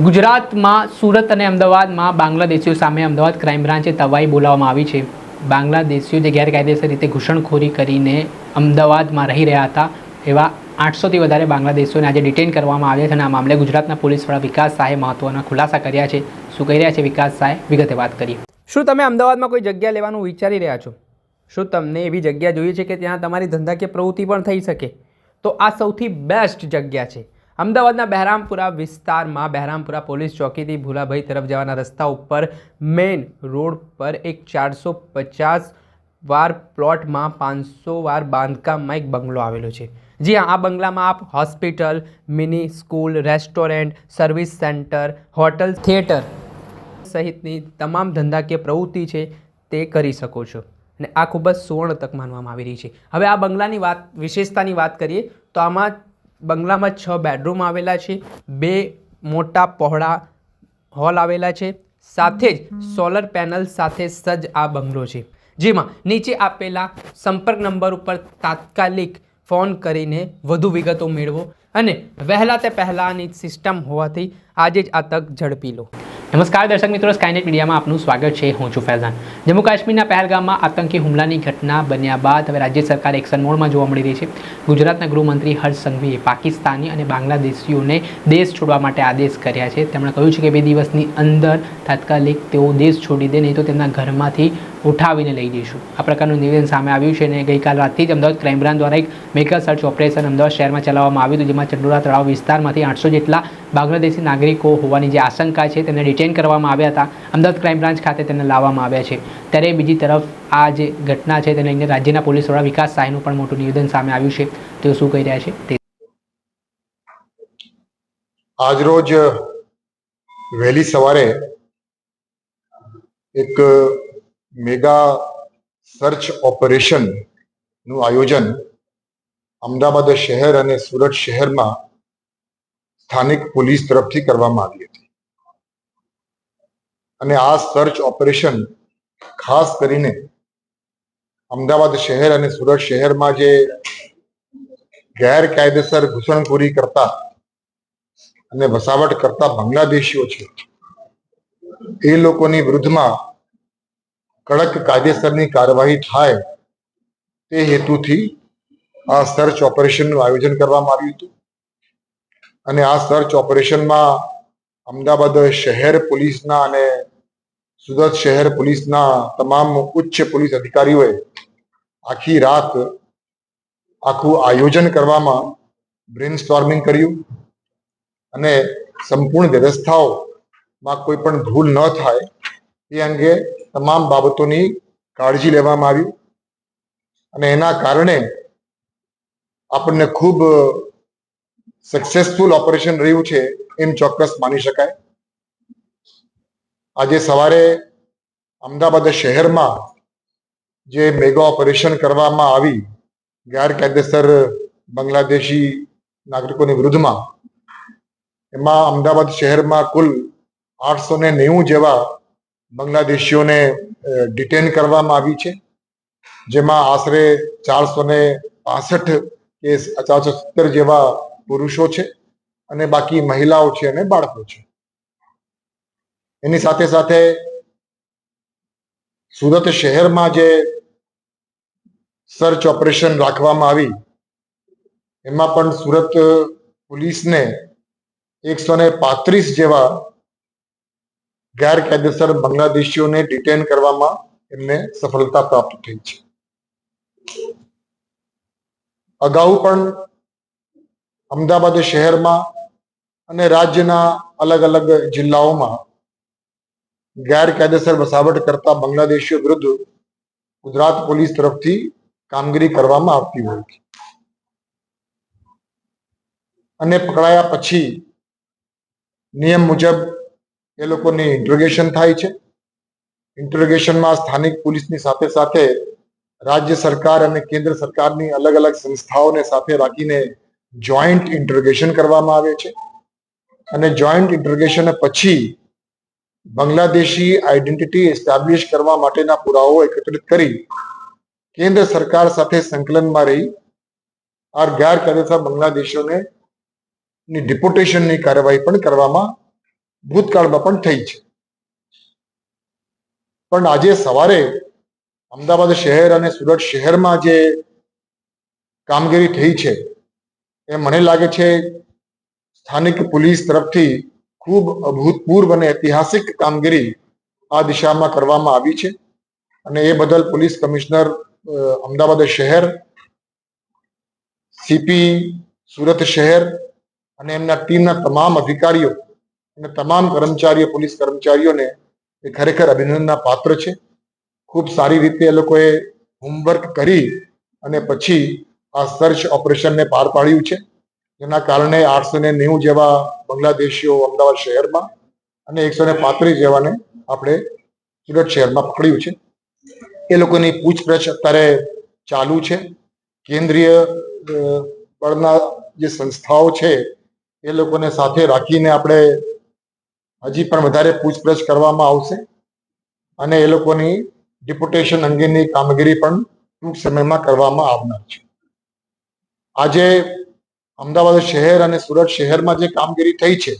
ગુજરાતમાં, સુરત અને અમદાવાદમાં બાંગ્લાદેશીઓ સામે અમદાવાદ ક્રાઇમ બ્રાન્ચે તવાઈ બોલાવવામાં આવી છે. બાંગ્લાદેશીઓ જે ગેરકાયદેસર રીતે ઘૂસણખોરી કરીને અમદાવાદમાં રહી રહ્યા હતા, એવા આઠસોથી વધારે બાંગ્લાદેશીઓને આજે ડિટેન કરવામાં આવ્યા છે અને આ મામલે ગુજરાતના પોલીસ વડા વિકાસ શાહે મહત્વના ખુલાસા કર્યા છે. શું કહી રહ્યા છે વિકાસ શાહે? વિગતે વાત કરીએ. શું તમે અમદાવાદમાં કોઈ જગ્યા લેવાનું વિચારી રહ્યા છો? શું તમને એવી જગ્યા જોઈએ છે કે ત્યાં તમારી ધંધાકીય પ્રવૃત્તિ પણ થઈ શકે? તો આ સૌથી બેસ્ટ જગ્યા છે. અમદાવાદના બહેરામપુરા વિસ્તારમાં બહેરામપુરા પોલીસ ચોકીથી ભૂલાભાઈ તરફ જવાના રસ્તા ઉપર મેઇન રોડ પર એક ચારસો પચાસ વાર પ્લોટમાં પાંચસો વાર બાંધકામમાં એક બંગલો આવેલો છે. જી હા આ બંગલામાં આપ hospital, mini school, restaurant, service centre, hotel, theatre સહિતની તમામ ધંધાકીય પ્રવૃત્તિ છે તે કરી શકો છો. અને આ ખૂબ જ સુવર્ણ તક માનવામાં આવી રહી છે. હવે આ બંગલાની વાત, વિશેષતાની વાત કરીએ તો આમાં બંગલામાં છ બેડરૂમ આવેલા છે, બે મોટા પહોળા હોલ આવેલા છે, સાથે જ સોલર પેનલ સાથે સજ્જ આ બંગલો છે. જેમાં નીચે આપેલા સંપર્ક નંબર ઉપર તાત્કાલિક ફોન કરીને વધુ વિગતો મેળવો અને વહેલા તે પહેલાંની સિસ્ટમ હોવાથી આજે જ આ તક ઝડપી લો. નમસ્કાર દર્શક મિત્રો સ્કાયનેટ મીડિયામાં આપનું સ્વાગત છે. હું છું ફૈઝાન. જમ્મુ કાશ્મીરના પહેલગામમાં આતંકી હુમલાની ઘટના બન્યા બાદ હવે રાજ્ય સરકાર એક્શન મોડમાં જોવા મળી રહી છે. ગુજરાતના ગૃહમંત્રી હર્ષ સંઘવીએ પાકિસ્તાની અને બાંગ્લાદેશીઓને દેશ છોડવા માટે આદેશ કર્યા છે. તેમણે કહ્યું છે કે બે દિવસની અંદર તાત્કાલિક તેઓ દેશ છોડી દે, નહીં તો તેમના ઘરમાંથી ઉઠાવીને લઈ જઈશું. આ પ્રકારનું નિવેદન સામે આવ્યું છે અને ગઈકાલ રાતથી જ અમદાવાદ ક્રાઇમ બ્રાન્ચ દ્વારા એક મેગા સર્ચ ઓપરેશન અમદાવાદ શહેરમાં ચલાવવામાં આવ્યું હતું, જેમાં ચંડોરા તળાવ વિસ્તારમાંથી આઠસો જેટલા બાંગ્લાદેશી નાગરિકો હોવાની જે આશંકા છે તેમને ડિટેન કરવામાં આવ્યા હતા. અમદાવાદ ક્રાઇમ બ્રાન્ચ ખાતે તેને લાવવામાં આવ્યા છે. ત્યારે બીજી તરફ આ જે ઘટના છે તેને લઈને રાજ્યના પોલીસ વડા વિકાસ સાહેનું પણ મોટું નિવેદન સામે આવ્યું છે. તેઓ શું કહી રહ્યા છે તે આજરોજ વહેલી સવારે એક મેગા સર્ચ ઓપરેશનનું આયોજન અમદાવાદ શહેર અને સુરત શહેરમાં સ્થાનિક પોલીસ તરફથી કરવામાં આવી હતી. અને આ સર્ચ ઓપરેશન ખાસ કરીને અમદાવાદ શહેર અને સુરત શહેરમાં જે ગેરકાયદેસર ઘૂસણખોરી કરતા અને વસાવટ કરતા બાંગ્લાદેશીઓ છે, એ લોકોની વિરુદ્ધમાં કડક કાયદેસરની કાર્યવાહી થાય તે હેતુથી આ સર્ચ ઓપરેશનનું આયોજન કરવામાં આવ્યું હતું. અને આ સર્ચ ઓપરેશનમાં અમદાવાદ શહેર પોલીસના અને સુરત શહેર પોલીસના તમામ ઉચ્ચ પોલીસ અધિકારીઓએ આખી રાત આખું આયોજન કરવામાં બ્રેન સ્ટોર્મિંગ કર્યું અને સંપૂર્ણ વ્યવસ્થાઓમાં કોઈ પણ ભૂલ ન થાય એ અંગે તમામ બાબતોની કાળજી લેવામાં આવી અને એના કારણે આપણને ખૂબ સક્સેસફુલ ઓપરેશન રહ્યું છે એમ ચોક્કસ માની શકાય. આજે સવારે અમદાવાદ શહેરમાં જે મેગા ઓપરેશન કરવામાં આવી, ગેરકાયદેસર બાંગ્લાદેશી નાગરિકોની વિરુદ્ધમાં, એમાં અમદાવાદ શહેરમાં કુલ આઠસો ને નેવું જેવા બાંગ્લાદેશીઓને ડિટેન કરવામાં આવી છે, જેમાં આશરે ચારસો ને પાસઠ કે ચારસો સત્તર જેવા પુરુષો છે અને બાકી મહિલાઓ છે અને બાળકો છે. એની સાથે સાથે સુરત શહેરમાં જે સર્ચ ઓપરેશન રાખવામાં આવી, એમાં પણ સુરત પોલીસને એકસો ને પાંત્રીસ જેવા ગેરકાયદેસર બાંગ્લાદેશીઓને ડિટેન કરવામાં એમને સફળતા પ્રાપ્ત થઈ છે. અગાઉ પણ અમદાવાદ શહેરમાં અને રાજ્યના અલગ અલગ જિલ્લાઓમાં ગેરકાયદેસર વસાવટ કરતા બાંગ્લાદેશીઓ વિરુદ્ધ ગુજરાત પોલીસ તરફથી કામગીરી કરવામાં આવતી હોય છે. અને પકડાયા પછી નિયમ મુજબ એ લોકોની ઇન્ટ્રોગેશન થાય છે. ઇન્ટ્રોગેશનમાં સ્થાનિક પોલીસની સાથે સાથે રાજ્ય સરકાર અને કેન્દ્ર સરકારની અલગ અલગ સંસ્થાઓને સાથે રાખીને જોઈન્ટ ઇન્ટ્રોગેશન કરવામાં આવે છે. અને જોઈન્ટ ઇન્ટ્રોગેશન પછી બાંગ્લાદેશી આઈડેન્ટિટી એસ્ટાબ્લિશ કરવા માટેના પુરાવાઓ એકત્રિત કરી કેન્દ્ર સરકાર સાથે સંકલનમાં રહી. આ ગેરકાયદેસર બાંગ્લાદેશીઓને ની ડિપોટેશનની કાર્યવાહી પણ કરવામાં ભૂતકાળમાં પણ થઈ છે. પણ આજે સવારે અમદાવાદ શહેર અને સુરત શહેરમાં જે કામગીરી થઈ છે, એ મને લાગે છે સ્થાનિક પોલીસ તરફથી ખૂબ અભૂતપૂર્વ અને ઐતિહાસિક કામગીરી આ દિશામાં કરવામાં આવી છે. અને એ બદલ પોલીસ કમિશનર અમદાવાદ શહેર, સીપી, સુરત શહેર અને એમના ટીમના તમામ અધિકારીઓ અને તમામ કર્મચારીઓ, પોલીસ કર્મચારીઓને એ ખરેખર અભિનંદનના પાત્ર છે. ખૂબ સારી રીતે એ લોકોએ હોમવર્ક કરી અને પછી આ સર્ચ ઓપરેશનને પાર પાડ્યું છે. જેના કારણે આઠસો ને નેવું જેવા બાંગ્લાદેશીઓ અમદાવાદ શહેરમાં અને એકસો ને પાંત્રીસ જેવાને આપણે સુરત શહેરમાં પકડ્યું છે. એ લોકોની પૂછપરછ અત્યારે ચાલુ છે. કેન્દ્રીય બળના જે સંસ્થાઓ છે, એ લોકોને સાથે રાખીને આપણે હજી પણ વધારે પૂછપરછ કરવામાં આવશે. અને એ લોકોની ડિપ્યુટેશન અંગેની કામગીરી પણ ટૂંક સમયમાં કરવામાં આવનાર છે. આજે અમદાવાદ શહેર અને સુરત શહેરમાં જે કામગીરી થઈ છે,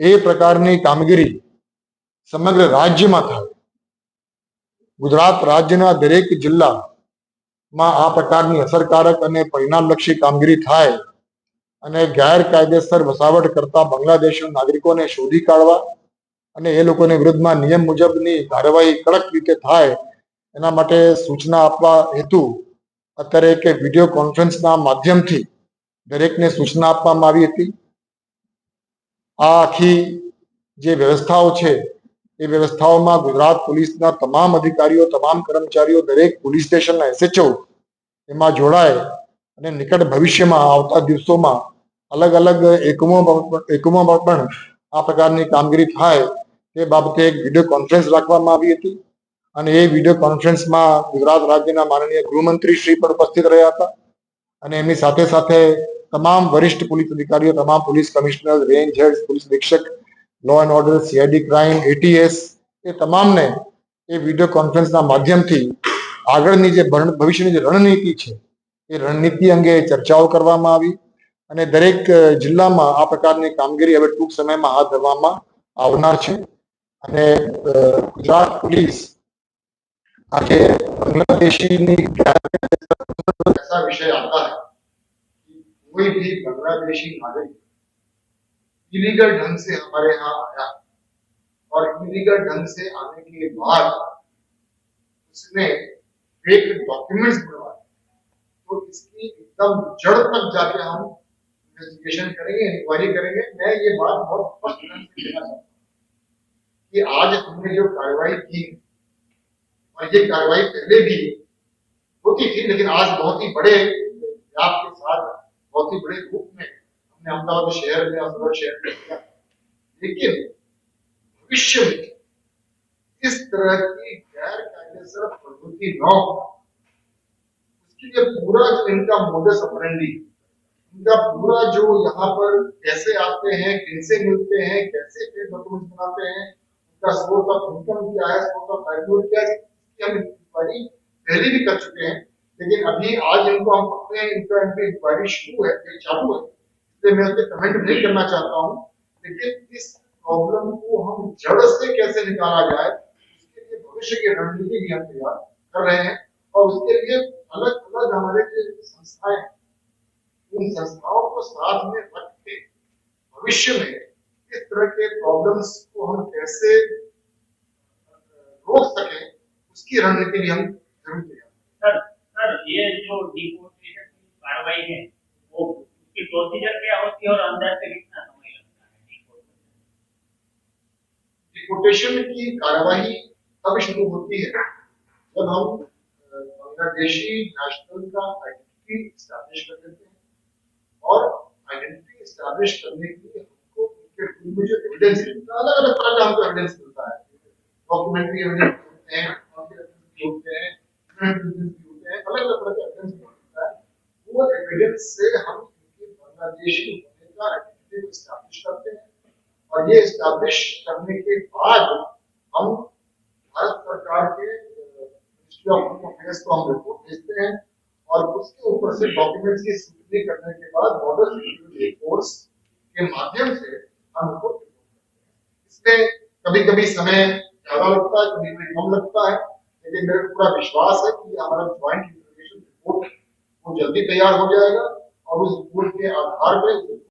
એ પ્રકારની કામગીરી સમગ્ર રાજ્યમાં થાય. ગુજરાત રાજ્યના દરેક જિલ્લામાં આ પ્રકારની અસરકારક અને પરિણામલક્ષી કામગીરી થાય અને ગેરકાયદેસર વસાવટ કરતા બાંગ્લાદેશના નાગરિકોને શોધી કાઢવા અને એ લોકોને વિરુદ્ધમાં નિયમ મુજબની કાર્યવાહી કડક રીતે થાય, એના માટે સૂચના આપવા હેતુ અત્યારે એક વીડિયો કોન્ફરન્સના માધ્યમથી દરેકને સૂચના આપવામાં આવી હતી. આ આખી જે વ્યવસ્થાઓ છે, એ વ્યવસ્થાઓમાં ગુજરાત પોલીસના તમામ અધિકારીઓ, તમામ કર્મચારીઓ, દરેક પોલીસ સ્ટેશનના એસએચઓ એમાં જોડાય અને નિકટ ભવિષ્યમાં આવતા દિવસોમાં અલગ અલગ એકમોમાં એકમોમાં પણ આ પ્રકારની કામગીરી થાય તે બાબતે એક વીડિયો કોન્ફરન્સ રાખવામાં આવી હતી. અને એ વીડિયો કોન્ફરન્સમાં ગુજરાત રાજ્યના માનનીય ગૃહમંત્રી શ્રી પણ ઉપસ્થિત રહ્યા હતા. અને એમની સાથે સાથે તમામ વરિષ્ઠ પોલીસ અધિકારીઓ, તમામ police commissioner range head police અધિક્ષક law and order CID crime ATS એ તમામને એ વીડિયો કોન્ફરન્સના માધ્યમથી આગળની જે ભવિષ્યની જે રણનીતિ છે, એ રણનીતિ અંગે ચર્ચાઓ કરવામાં આવી. અને દરેક અ, જિલ્લામાં આ પ્રકારની કામગીરી હવે ટૂંક સમયમાં હાથ ધરવામાં આવનાર છે અને અ, ગુજરાત પોલીસ આજે बांग्लादेशी ऐसा विषय आता है कि कोई भी बांग्लादेशी नागरिक इलीगल ढंग से हमारे यहाँ आया और इलीगल ढंग से आने के बाद उसने फेक डॉक्यूमेंट्स बनवाए तो इसकी एकदम जड़ तक जाके हम इन्वेस्टिगेशन करेंगे इंक्वायरी करेंगे। मैं ये बात बहुत स्पष्ट ढंग कहना चाहता हूँ कि आज हमने जो कार्रवाई की, और ये कार्रवाई पहले भी होती थी, लेकिन आज बहुत ही बड़े व्याप के साथ, बहुत ही बड़े रूप में हमने अहमदाबाद शहर में सूरत शहर में किया। लेकिन भविष्य में इस तरह की गैर कायदेसर प्रवृत्ति न हो, उसके लिए पूरा जो इनका मोडस ऑपरेंडी इनका पूरा जो यहाँ पर कैसे आते हैं, कैसे मिलते हैं, कैसे फेक डॉक्यूमेंट बनाते हैं, उनका सोर्स ऑफ़ इनकम क्या है सोर्स ऑफ़ लाइवलीहुड क्या है हम इंक्वायरी पहले भी कर चुके हैं। लेकिन अभी आज इनको हम हैं इनका इनकी इंक्वायरी शुरू है चालू है। इसलिए मैं उसके कमेंट नहीं करना चाहता हूँ। लेकिन इस प्रॉब्लम को हम जड़ से कैसे निकाला जाए, उसके लिए भविष्य की रणनीति भी हम तैयार कर रहे हैं। और उसके लिए अलग अलग हमारे जो संस्थाएँ उन संस्थाओं को साथ में रख के भविष्य में इस तरह के प्रॉब्लम्स को हम कैसे रोक सकें उसकी रणनीति भी हम ज़रूर तैयार सर सर ये जो डिपोर्टेशन की कार्रवाई है वो उसकी प्रोसीजर क्या होती है और अंदर से कितना समय लगता है डिपोर्टेशन की कार्यवाही तब शुरू होती है जब हम बांग्लादेशी नेशनल का आइडेंटिटी स्टैब्लिश कर देते हैं। और आइडेंटिटी स्टैब्लिश करने के लिए हमको उनके उनमें जो एविडेंस मिलता है अलग अलग तरह का हमको एविडेंस मिलता है। डॉक्यूमेंट्री एविडेंस होते हैं होते हैं होते हैं, अलग अलग तरह के एविडेंस मिलता है। वो एविडेंस से हम इनके बांग्लादेशी होने का आइडेंटिटी को करते हैं। और ये स्टैब्लिश करने के बाद हम भारत सरकार के मिनिस्ट्री ऑफ़ होम अफेयर्स को हम रिपोर्ट भेजते हैं और उसके ऊपर से डॉक्यूमेंट्स की स्क्रूटनी करने के बाद बॉर्डर सिक्योरिटी फोर्स के माध्यम से हम हैं। इसमें कभी कभी समय ज़्यादा लगता है, कभी कभी कम लगता है, लेकिन मेरे पूरा विश्वास है कि हमारा ज्वाइंट इंफॉर्मेशन रिपोर्ट वो जल्दी तैयार हो जाएगा और उस रिपोर्ट के आधार पर